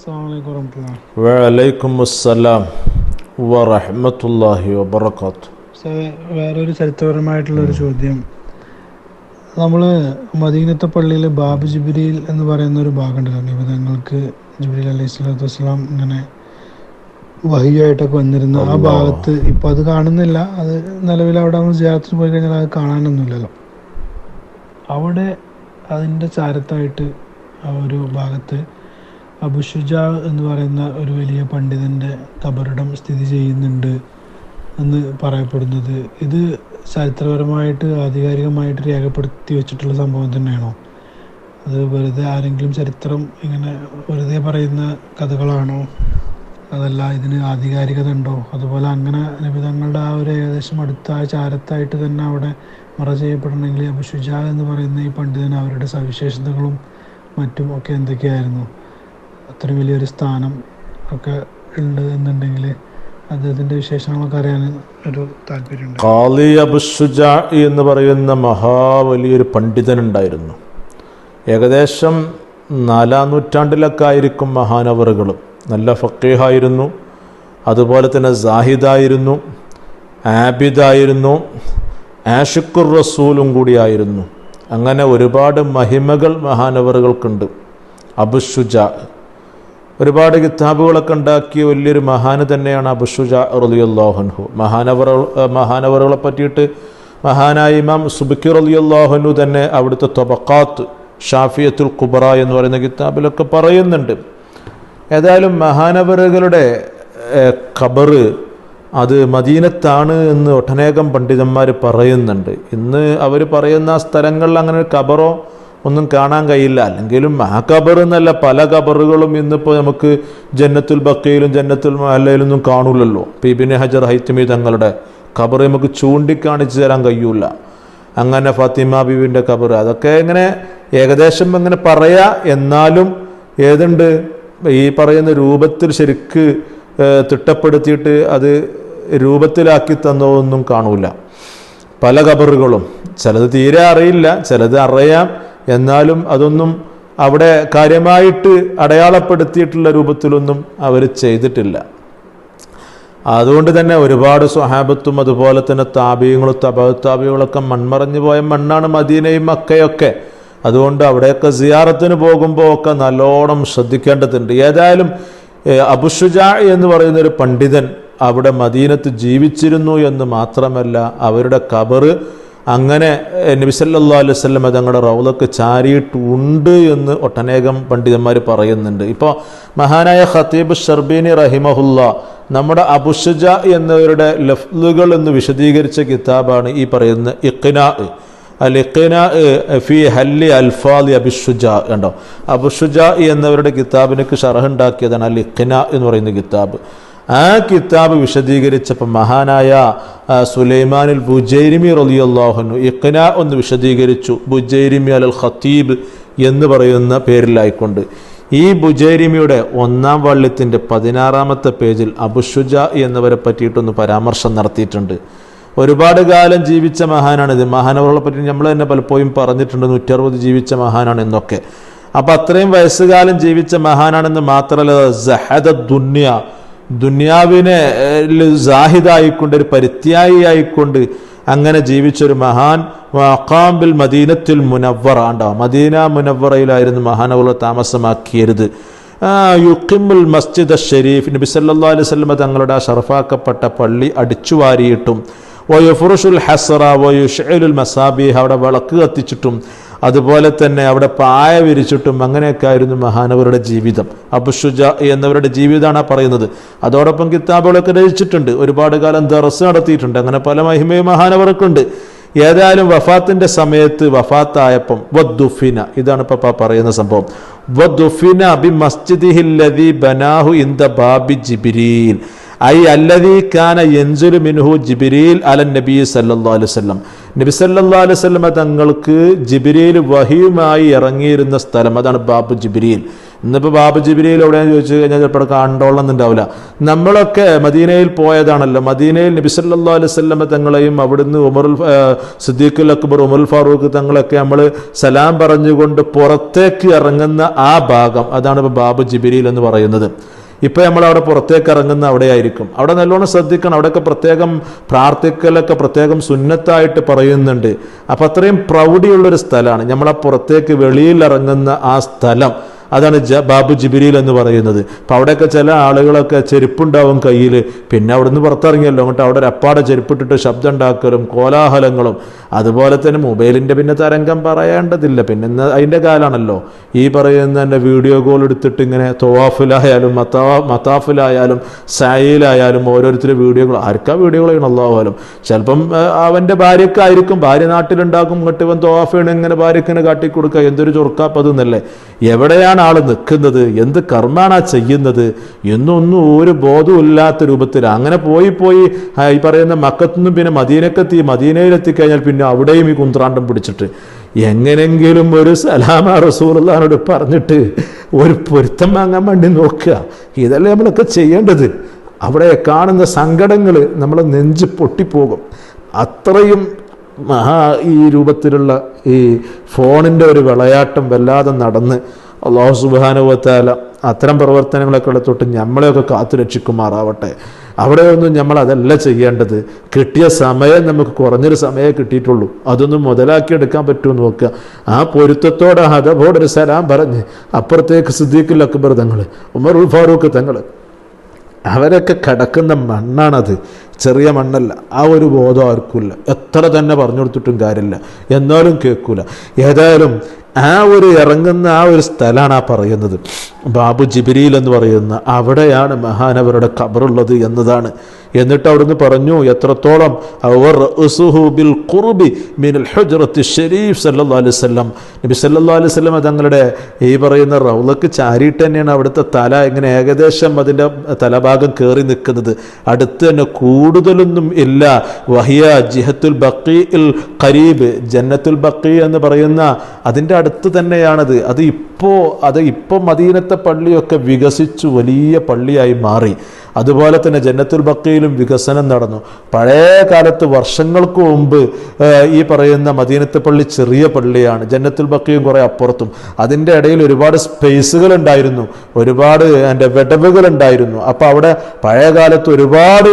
അസ്സാം വലൈക്കും വറഹമത്തുള്ള വലൈക്കും അസ്സലാം വറഹമത്തല്ലാഹി വബർക്കാത്തു വേറൊരു ചരിത്രപരമായിട്ടുള്ള ഒരു ചോദ്യം. നമ്മൾ മദീനത്തെ പള്ളിയിൽ ബാബു ജിബ്രീൽ എന്ന് പറയുന്ന ഒരു ഭാഗമുണ്ടല്ലോ നിബിതങ്ങൾക്ക് ജിബ്രീൽ അലൈഹി സ്വലാത്തു വസ്സലാം ഇങ്ങനെ വഹിയായിട്ടൊക്കെ വന്നിരുന്ന. ആ ഭാഗത്ത് ഇപ്പൊ അത് കാണുന്നില്ല. അത് നിലവിൽ അവിടെ നമ്മൾ ജിയാറത്തിന് പോയി കഴിഞ്ഞാൽ അത് കാണാനൊന്നുമില്ലല്ലോ. അവിടെ അതിന്റെ ചാരത്തായിട്ട് ആ ഒരു ഭാഗത്ത് അബുഷുജ എന്ന് പറയുന്ന ഒരു വലിയ പണ്ഡിതന്റെ കബറിടം സ്ഥിതി ചെയ്യുന്നുണ്ട് എന്ന് പറയപ്പെടുന്നത്. ഇത് ചരിത്രപരമായിട്ട് ആധികാരികമായിട്ട് രേഖപ്പെടുത്തി വെച്ചിട്ടുള്ള സംഭവം തന്നെയാണോ? അത് വെറുതെ ആരെങ്കിലും ചരിത്രം ഇങ്ങനെ വെറുതെ പറയുന്ന കഥകളാണോ? അതല്ല ഇതിന് ആധികാരികത ഉണ്ടോ? അതുപോലെ അങ്ങനെ നിബിധങ്ങളുടെ ആ ഒരു ഏകദേശം അടുത്ത ആ ചാരത്തായിട്ട് തന്നെ അവിടെ മറ ചെയ്യപ്പെടണമെങ്കിൽ അബുഷുജ എന്ന് പറയുന്ന ഈ പണ്ഡിതൻ അവരുടെ സവിശേഷതകളും മറ്റും ഒക്കെ എന്തൊക്കെയായിരുന്നു? അത്രയും വലിയൊരു സ്ഥാനം ഒക്കെ ഉണ്ട് എന്നുണ്ടെങ്കിൽ അദ്ദേഹത്തിന്റെ വിശേഷങ്ങളൊക്കെ അറിയാൻ ഒരു താല്പര്യമുണ്ട്. ഖാലി അബുഷുജ എന്ന് പറയുന്ന മഹാ വലിയൊരു പണ്ഡിതനുണ്ടായിരുന്നു. ഏകദേശം നാലാം നൂറ്റാണ്ടിലൊക്കെ ആയിരിക്കും മഹാനവറുകളും നല്ല ഫക്കീഹായിരുന്നു. അതുപോലെ തന്നെ സാഹിദായിരുന്നു. ആബിദായിരുന്നു. ആഷിഖുർ റസൂലും കൂടിയായിരുന്നു അങ്ങനെ ഒരുപാട് മഹിമകൾ മഹാനവറുകൾക്കുണ്ട്. അബുഷുജ ഒരുപാട് കിതാബുകളൊക്കെ ഉണ്ടാക്കിയ വലിയൊരു മഹാന് തന്നെയാണ് അബുഷുജ റലിയുല്ലാഹുൻഹു മഹാനവർ മഹാനവറുകളെ പറ്റിയിട്ട് മഹാനായ ഇമാം സുബിക്കിർ റലിയുല്ലാഹുനു തന്നെ അവിടുത്തെ തൊബക്കാത്ത് ഷാഫിയത്തുൽ കുബറ എന്ന് പറയുന്ന കിതാബിലൊക്കെ പറയുന്നുണ്ട്. ഏതായാലും മഹാനവറുകളുടെ ഖബറ് അത് മദീനത്താണ് എന്ന് ഒട്ടനേകം പണ്ഡിതന്മാർ പറയുന്നുണ്ട്. ഇന്ന് അവർ പറയുന്ന സ്ഥലങ്ങളിൽ അങ്ങനെ ഒരു ഖബറോ ഒന്നും കാണാൻ കഴിയില്ല. അല്ലെങ്കിലും ആ ഖബർ എന്നല്ല പല ഖബറുകളും ഇന്നിപ്പോൾ നമുക്ക് ജന്നത്തുൽ ബക്കയിലും ജന്നത്തുൽ മഹല്ലയിലൊന്നും കാണൂലല്ലോ. പീബിനെ ഹജർ ഹൈത്തമി തങ്ങളുടെ ഖബർ നമുക്ക് ചൂണ്ടിക്കാണിച്ചു തരാൻ കഴിയൂല. അങ്ങനെ ഫാത്തിമ ബിബിന്റെ ഖബർ. അതൊക്കെ ഇങ്ങനെ ഏകദേശം ഇങ്ങനെ പറയാ. എന്നാലും ഏതുണ്ട്? ഈ പറയുന്ന രൂപത്തിൽ ശരിക്ക് തിട്ടപ്പെടുത്തിയിട്ട് അത് രൂപത്തിലാക്കി തന്നതൊന്നും കാണൂല. പല ഖബറുകളും. ചിലത് തീരെ അറിയില്ല ചിലത് അറിയാം. എന്നാലും അതൊന്നും അവിടെ കാര്യമായിട്ട് അടയാളപ്പെടുത്തിയിട്ടുള്ള രൂപത്തിലൊന്നും അവർ ചെയ്തിട്ടില്ല. അതുകൊണ്ട് തന്നെ ഒരുപാട് സ്വഹാബത്തും അതുപോലെ തന്നെ താപിയങ്ങളും തപത്താപികളൊക്കെ മൺമറഞ്ഞു പോയ മണ്ണാണ് മദീനയും മക്കയൊക്കെ. അതുകൊണ്ട് അവിടെയൊക്കെ സിയാറത്തിന് പോകുമ്പോൾ ഒക്കെ നല്ലോണം ശ്രദ്ധിക്കേണ്ടതുണ്ട്. ഏതായാലും അബുഷുജാ എന്ന് പറയുന്ന ഒരു പണ്ഡിതൻ അവിടെ മദീനത്ത് ജീവിച്ചിരുന്നു എന്ന് മാത്രമല്ല അവരുടെ കബറ് അങ്ങനെ നബിസല്ലാ വസല്ലം തങ്ങളുടെ റൗലക്ക് ചാരിയിട്ടുണ്ട് എന്ന് ഒട്ടനേകം പണ്ഡിതന്മാർ പറയുന്നുണ്ട്. ഇപ്പോൾ മഹാനായ ഖത്തീബ് ഷർബീനി റഹിമഹുല്ല നമ്മുടെ അബുഷജ എന്നവരുടെ ലഫ്ലുകൾ എന്ന് വിശദീകരിച്ച കിതാബാണ് ഈ പറയുന്ന ഇഖ്നാ അൽ ഇഖ്നാ ഫി ഹല്ലി അൽഫാൽ അബിഷുജ കണ്ടോ? അബുഷുജ എന്നവരുടെ കിതാബിനൊക്കെ ഷർഹുണ്ടാക്കിയതാണ് അൽ ഇഖ്നാ എന്ന് പറയുന്ന കിതാബ്. ആ കിതാബ് വിശദീകരിച്ചപ്പോൾ മഹാനായ സുലൈമാനുൽ ബുജൈരിമി റലിയല്ലാഹുനു ഇഖ്ന ഒന്ന് വിശദീകരിച്ചു. ബുജൈരിമി അൽ ഖത്തീബ് എന്ന് പറയുന്ന പേരിലായിക്കൊണ്ട്. ഈ ബുജൈരിമിയുടെ ഒന്നാം വള്ളിത്തിന്റെ പതിനാറാമത്തെ പേജിൽ അബുഷുജ എന്നവരെ പറ്റിയിട്ടൊന്ന് പരാമർശം നടത്തിയിട്ടുണ്ട്. ഒരുപാട് കാലം ജീവിച്ച മഹാനാണിത് മഹാനവറുകളെ പറ്റി നമ്മൾ തന്നെ പലപ്പോഴും പറഞ്ഞിട്ടുണ്ട് നൂറ്ററുപത് ജീവിച്ച മഹാനാണ് എന്നൊക്കെ. അപ്പം അത്രയും വയസ്സുകാലം ജീവിച്ച മഹാനാണെന്ന് മാത്രമല്ല ദുന്യ ദുന്യാവിനെ ഏഹ്, സാഹിദായിക്കൊണ്ട് ഒരു പരിത്യായിയായിക്കൊണ്ട് അങ്ങനെ ജീവിച്ചൊരു മഹാൻ അക്കാമ്പിൽ മദീനത്തിൽ മുനവറ ഉണ്ടാവും മദീന മുനവറയിലായിരുന്നു മഹാനവുള്ള താമസമാക്കിയരുത് യുക്കിമുൽ മസ്ജിദ് ഷെരീഫ് നബി സല്ലാ അലൈഹി സ്വലമ തങ്ങളുടെ ആ ഷർഫാക്കപ്പെട്ട പള്ളി അടിച്ചു വാരിയിട്ടും വയുഫുറുഷുൽ ഹസറ വയുഷലുൽ മസാബി അവിടെ വിളക്ക് കത്തിച്ചിട്ടും അതുപോലെ തന്നെ അവിടെ പായ വിരിച്ചിട്ടും അങ്ങനെയൊക്കെ ആയിരുന്നു മഹാനവരുടെ ജീവിതം. അബുഷുജ എന്നവരുടെ ജീവിതമാണ് പറയുന്നത്. അതോടൊപ്പം കിതാബുകളൊക്കെ രചിച്ചിട്ടുണ്ട്. ഒരുപാട് കാലം ദറസ് നടത്തിയിട്ടുണ്ട്. അങ്ങനെ പല മഹിമയും മഹാനവർക്കുണ്ട്. ഏതായാലും വഫാത്തിന്റെ സമയത്ത് വഫാത്തായപ്പം വദ്ദുഫിന ഇതാണ് പപ്പ പറയുന്ന സംഭവം. വദ്ദുഫിന ബി മസ്ജിദിഹില്ലദി ബനാഹു ഇൻ ദ ബാബി ജിബിരീൽ. ഐ അല്ലദീ കാന യൻസുലു മിൻഹു ജിബിരീൽ അലൻ നബി സല്ലല്ലാഹു അലൈഹി വസല്ലം. നബിസല്ലാ അലൈവല്ലമ തങ്ങൾക്ക് ജിബിരിയിൽ വഹിയുമായി ഇറങ്ങിയിരുന്ന സ്ഥലം. അതാണ് ബാബു ജിബിരിയിൽ ഇന്നിപ്പോൾ ബാബു ജിബിരിയിൽ എവിടെയാണെന്ന് ചോദിച്ചു കഴിഞ്ഞാൽ ചിലപ്പോൾ കണ്ടോളം ഉണ്ടാവില്ല നമ്മളൊക്കെ മദീനയിൽ പോയതാണല്ലോ. മദീനയിൽ നബിസല്ലാ അലൈവല്ലമ തങ്ങളെയും അവിടുന്ന് ഉമറുൽ സിദ്ദീഖുൽ അക്ബർ ഉമർ ഫാറൂഖ് തങ്ങളൊക്കെ നമ്മൾ സലാം പറഞ്ഞുകൊണ്ട് പുറത്തേക്ക് ഇറങ്ങുന്ന ആ ഭാഗം. അതാണ് ഇപ്പോൾ ബാബു ജിബിരിയിൽ എന്ന് പറയുന്നത്. ഇപ്പം നമ്മൾ അവിടെ പുറത്തേക്ക് ഇറങ്ങുന്ന അവിടെ ആയിരിക്കും അവിടെ നല്ലോണം ശ്രദ്ധിക്കണം. അവിടെയൊക്കെ പ്രത്യേകം പ്രാർത്ഥിക്കലൊക്കെ പ്രത്യേകം സുന്നത്തായിട്ട് പറയുന്നുണ്ട്. അപ്പം അത്രയും പ്രൗഢിയുള്ളൊരു സ്ഥലമാണ്. നമ്മളെ പുറത്തേക്ക് വെളിയിൽ ഇറങ്ങുന്ന ആ സ്ഥലം. അതാണ് ജ ബാബു ജിബിരിയിൽ എന്ന് പറയുന്നത്. അപ്പം അവിടെയൊക്കെ ചില ആളുകളൊക്കെ ചെരുപ്പുണ്ടാവും കയ്യിൽ. പിന്നെ അവിടുന്ന് പുറത്തിറങ്ങിയല്ലോ. അങ്ങോട്ട് അവിടെ ഒരു അപ്പാടെ ചെരുപ്പിട്ടിട്ട് ശബ്ദം ഉണ്ടാക്കലും കോലാഹലങ്ങളും. അതുപോലെ തന്നെ മൊബൈലിന്റെ പിന്നെ തരംഗം പറയേണ്ടതില്ല. പിന്നെ അതിന്റെ കാലാണല്ലോ ഈ പറയുന്ന തന്നെ വീഡിയോ കോൾ എടുത്തിട്ട് ഇങ്ങനെ തോവാഫിലായാലും മത്താ മത്താഫിലായാലും സായിലായാലും ഓരോരുത്തരും വീഡിയോകൾ. ആർക്കാ വീഡിയോകൾ ചെയ്യണം അള്ളാഹുലും ചിലപ്പം അവന്റെ ഭാര്യക്കായിരിക്കും ഭാര്യ നാട്ടിലുണ്ടാക്കും ഇങ്ങോട്ട് ഇവൻ തൊവാഫിയാണ് ഇങ്ങനെ ഭാര്യക്കിനെ കാട്ടിക്കൊടുക്കുക. എന്തൊരു ചൊറുക്കാപ്പതെന്നല്ലേ? എവിടെയാണ് ആൾ നിൽക്കുന്നത്? എന്ത് കർമ്മമാണ് ആ ചെയ്യുന്നത്? എന്നൊന്നും ഒരു ബോധവും ഇല്ലാത്ത രൂപത്തിൽ അങ്ങനെ പോയി പോയി ഈ പറയുന്ന മക്കത്തുനിന്നും പിന്നെ മദീനക്കെത്തി മദീനയിലെത്തിക്കഴിഞ്ഞാൽ പിന്നെ അവിടെയും ഈ കുന്ത്രാണ്ടം പിടിച്ചിട്ട്. എങ്ങനെങ്കിലും ഒരു സലാമ റസൂലുള്ളാനോട് പറഞ്ഞിട്ട് ഒരു പൊരുത്തം വാങ്ങാൻ വേണ്ടി നോക്കുക. ഇതല്ലേ നമ്മളൊക്കെ ചെയ്യേണ്ടത്. അവിടെ കാണുന്ന സങ്കടങ്ങൾ നമ്മൾ നെഞ്ച് പൊട്ടിപ്പോകും. അത്രയും മഹാ ഈ രൂപത്തിലുള്ള ഈ ഫോണിന്റെ ഒരു വിളയാട്ടം വല്ലാതെ നടന്ന് അള്ളാഹു സുബാനുവത്താല അത്തരം പ്രവർത്തനങ്ങളൊക്കെ തൊട്ട് നമ്മളെയൊക്കെ കാത്തു രക്ഷിക്കുമാറാവട്ടെ. അവിടെയൊന്നും നമ്മൾ അതല്ല ചെയ്യേണ്ടത്. കിട്ടിയ സമയം നമുക്ക് കുറഞ്ഞൊരു സമയമേ കിട്ടിയിട്ടുള്ളൂ. അതൊന്നും മുതലാക്കിയെടുക്കാൻ പറ്റുമോ എന്ന് നോക്കുക. ആ പൊരുത്തത്തോടെ ഹതബോടൊരു സലാം പറഞ്ഞ് അപ്പുറത്തേക്ക് സിദ്ദീഖുൽ അക്ബർ തങ്ങൾ ഉമർ ഉൽ ഫാറൂഖ് തങ്ങൾ അവരൊക്കെ കിടക്കുന്ന മണ്ണാണത്. ചെറിയ മണ്ണല്ല ആ ഒരു ബോധം ആർക്കില്ല എത്ര തന്നെ പറഞ്ഞു കൊടുത്തിട്ടും കാര്യമില്ല. എന്നാലും കേൾക്കൂല. ഏതായാലും ആ ഒരു ഇറങ്ങുന്ന ആ ഒരു സ്ഥലമാണ് ആ പറയുന്നത്. ബാബു ജിബിരിയിൽ എന്ന് പറയുന്ന അവിടെയാണ് മഹാനവരുടെ ഖബറുള്ളത് എന്നതാണ്. എന്നിട്ട് അവിടുന്ന് പറഞ്ഞു എത്രത്തോളം ബിൽ ഖുർബി മിനൽ ഷെരീഫ് ഷരീഫ് സല്ലല്ലാഹു അലൈഹി വസല്ലം. നബി സല്ലല്ലാഹു അലൈഹി വസല്ലം തങ്ങളുടെ ഈ പറയുന്ന റൗലക്ക് ചാരിയിട്ട് തന്നെയാണ് അവിടുത്തെ തല ഇങ്ങനെ ഏകദേശം അതിന്റെ തലഭാഗം കയറി നിൽക്കുന്നത്. അടുത്ത് തന്നെ കൂടുതലൊന്നും ഇല്ല. വഹിയ ജിഹത്തുൽ ബക്കി ഇൽ ഖരീബ് ജന്നത്തുൽ ബക്കി എന്ന് പറയുന്ന അതിന്റെ അടുത്ത് തന്നെയാണത്. അത് ഇപ്പോൾ അത് ഇപ്പോൾ മദീനത്തെ പള്ളിയൊക്കെ വികസിച്ചു വലിയ പള്ളിയായി മാറി. അതുപോലെ തന്നെ ജന്നത്തുൽ ബക്കയിലും വികസനം നടന്നു. പഴയ കാലത്ത് വർഷങ്ങൾക്ക് മുമ്പ് ഈ പറയുന്ന മദീനത്തെ പള്ളി ചെറിയ പള്ളിയാണ്. ജന്നത്തുൽ ബക്കയും കുറേ അപ്പുറത്തും. അതിന്റെ ഇടയിൽ ഒരുപാട് സ്പേസുകൾ ഉണ്ടായിരുന്നു. ഒരുപാട് എന്റെ വിടവുകൾ ഉണ്ടായിരുന്നു. അപ്പോൾ അവിടെ പഴയ കാലത്ത് ഒരുപാട്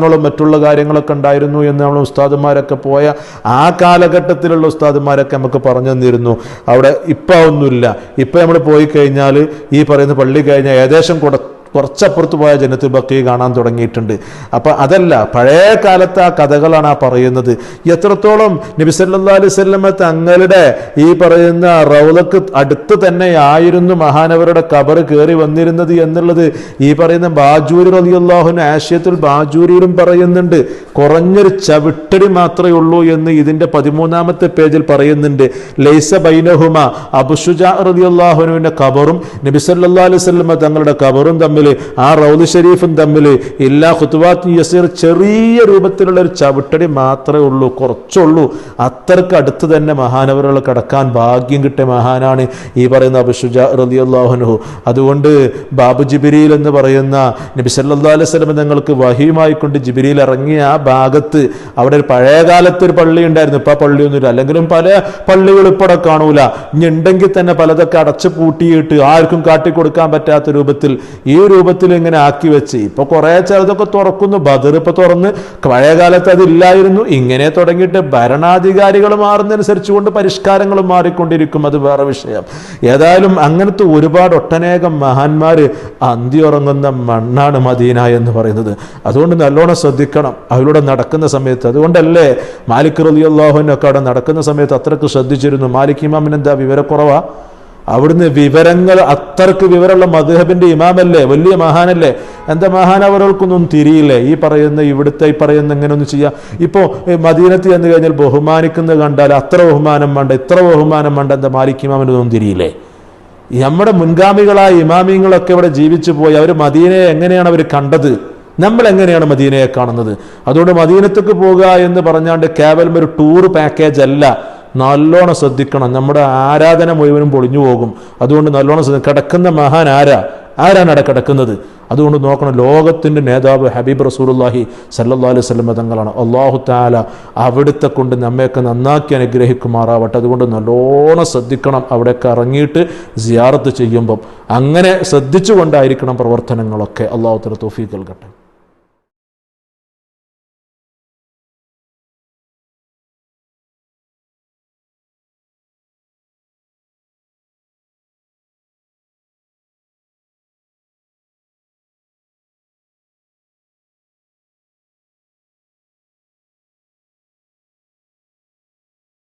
കച്ചവടങ്ങളും മറ്റുള്ള കാര്യങ്ങളൊക്കെ ഉണ്ടായിരുന്നു എന്ന് നമ്മൾ ഉസ്താദുമാരൊക്കെ പോയ ആ കാലഘട്ടത്തിലുള്ള ഉസ്താദുമാരൊക്കെ നമുക്ക് പറഞ്ഞു തന്നിരുന്നു. അവിടെ ഇപ്പം ഒന്നുമില്ല. ഇപ്പം നമ്മൾ പോയി കഴിഞ്ഞാൽ ഈ പറയുന്ന പള്ളി കഴിഞ്ഞാൽ ഏകദേശം കൂടെ കുറച്ചപ്പുറത്ത് പോയ ജനത്തിൽ ബക്കി കാണാൻ തുടങ്ങിയിട്ടുണ്ട്. അപ്പം അതല്ല പഴയ കാലത്തെ ആ കഥകളാണ് ആ പറയുന്നത്. എത്രത്തോളം നബി സല്ലല്ലാഹു അലൈഹി തങ്ങളുടെ ഈ പറയുന്ന റൗലക്ക് അടുത്ത് തന്നെ ആയിരുന്നു മഹാനവരുടെ കബർ കയറി വന്നിരുന്നത് എന്നുള്ളത് ഈ പറയുന്ന ബാജൂരി റളിയല്ലാഹുവിന് ആശയത്തിൽ ബാജൂരിയിലും പറയുന്നുണ്ട്. കുറഞ്ഞൊരു ചവിട്ടടി മാത്രമേ ഉള്ളൂ എന്ന് ഇതിന്റെ പതിമൂന്നാമത്തെ പേജിൽ പറയുന്നുണ്ട്. ലൈസ ബൈനഹുമ അബുഷുജാ റലിയുള്ളാഹുനുവിന്റെ കബറും നബി സല്ലല്ലാഹു അലൈഹി തങ്ങളുടെ കബറും തമ്മിൽ ആ റൗദ് ഷരീഫും തമ്മിൽ ഇല്ലാ ഖുത്വാത്ത് യസീർ ചെറിയ രൂപത്തിലുള്ള ഒരു ചവിട്ടടി മാത്രമേ ഉള്ളൂ കുറച്ചുള്ളൂ. അത്രയ്ക്ക് അടുത്ത് തന്നെ മഹാനവരുകൾ കടക്കാൻ ഭാഗ്യം കിട്ടിയ മഹാനാണ് ഈ പറയുന്ന അബുഷുജ റളിയല്ലാഹുനഹു അതുകൊണ്ട് ബാബു ജിബിരിയിൽ എന്ന് പറയുന്ന നബി സല്ലാ അലൈഹി സ്വലം തങ്ങൾക്ക് വഹിയുമായി കൊണ്ട് ജിബിരിയിൽ ഇറങ്ങിയ ആ ഭാഗത്ത് അവിടെ ഒരു പഴയകാലത്ത് ഒരു പള്ളി ഉണ്ടായിരുന്നു. ഇപ്പം ആ പള്ളിയൊന്നുമില്ല. അല്ലെങ്കിലും പല പള്ളികൾ ഇപ്പോൾ കാണൂല. ഇനി ഉണ്ടെങ്കിൽ തന്നെ പലതൊക്കെ അടച്ചു പൂട്ടിയിട്ട് ആർക്കും കാട്ടിക്കൊടുക്കാൻ പറ്റാത്ത രൂപത്തിൽ ഈ രൂപത്തിൽ ഇങ്ങനെ ആക്കി വെച്ച്. ഇപ്പൊ കുറെ ചിലതൊക്കെ തുറക്കുന്നു. ബദർ ഇപ്പൊ തുറന്ന്. പഴയ കാലത്ത് അതില്ലായിരുന്നു ഇങ്ങനെ തുടങ്ങിയിട്ട് ഭരണാധികാരികൾ മാറുന്നതനുസരിച്ച് കൊണ്ട് പരിഷ്കാരങ്ങൾ മാറിക്കൊണ്ടിരിക്കും. അത് വേറെ വിഷയം. ഏതായാലും അങ്ങനത്തെ ഒരുപാട് ഒട്ടനേകം മഹാന്മാര് അന്തി ഉറങ്ങുന്ന മണ്ണാണ് മദീന എന്ന് പറയുന്നത്. അതുകൊണ്ട് നല്ലോണം ശ്രദ്ധിക്കണം. അവരുടെ നടക്കുന്ന സമയത്ത്. അതുകൊണ്ടല്ലേ മാലിക് റലിയല്ലാഹുവിനൊക്കെ അവിടെ നടക്കുന്ന സമയത്ത് അത്രയ്ക്ക് ശ്രദ്ധിച്ചിരുന്നു. മാലിക് ഇമാമിന് എന്താ വിവരക്കുറവാ? അവിടുന്ന് വിവരങ്ങൾ അത്രയ്ക്ക് വിവരമുള്ള മധുഹബിന്റെ ഇമാമല്ലേ വലിയ മഹാനല്ലേ? എന്താ മഹാൻ അവരൾക്കൊന്നും തിരിയില്ലേ? ഈ പറയുന്ന ഇവിടുത്തെ ഈ പറയുന്ന ഇങ്ങനെയൊന്നും ചെയ്യാം. ഇപ്പോൾ മദീനത്ത് ചെന്ന് കഴിഞ്ഞാൽ ബഹുമാനിക്കുന്നത് കണ്ടാൽ അത്ര ബഹുമാനം വേണ്ട ഇത്ര ബഹുമാനം വേണ്ട എന്താ മാലിക് ഇമാമിനൊന്നും തിരിയില്ലേ? നമ്മുടെ മുൻഗാമികളായ ഇമാമിങ്ങളൊക്കെ ഇവിടെ ജീവിച്ചു പോയി അവർ മദീനയെ എങ്ങനെയാണ് അവർ കണ്ടത്? നമ്മൾ എങ്ങനെയാണ് മദീനയെ കാണുന്നത്? അതുകൊണ്ട് മദീനത്തേക്ക് പോകുക എന്ന് പറഞ്ഞാണ്ട് കേവലം ഒരു ടൂർ പാക്കേജ് അല്ല. നല്ലോണം ശ്രദ്ധിക്കണം. നമ്മുടെ ആരാധന മുഴുവനും പൊളിഞ്ഞു പോകും. അതുകൊണ്ട് നല്ലോണം ശ്രദ്ധ കിടക്കുന്ന മഹാൻ ആരാ? ആരാണ് അവിടെ കിടക്കുന്നത്? അതുകൊണ്ട് നോക്കണം. ലോകത്തിന്റെ നേതാവ് ഹബീബ് റസൂലുള്ളാഹി സല്ലാ അലൈഹി വസല്ലം തങ്ങളാണ്. അള്ളാഹു താല അവിടുത്തെ കൊണ്ട് നമ്മയൊക്കെ നന്നാക്കി അനുഗ്രഹിക്കുമാറാവട്ടെ. അതുകൊണ്ട് നല്ലോണം ശ്രദ്ധിക്കണം. അവിടെയൊക്കെ ഇറങ്ങിയിട്ട് സിയാറത്ത് ചെയ്യുമ്പം. അങ്ങനെ ശ്രദ്ധിച്ചുകൊണ്ടായിരിക്കണം പ്രവർത്തനങ്ങളൊക്കെ. അള്ളാഹു തല തോഫീ നൽകട്ടെ.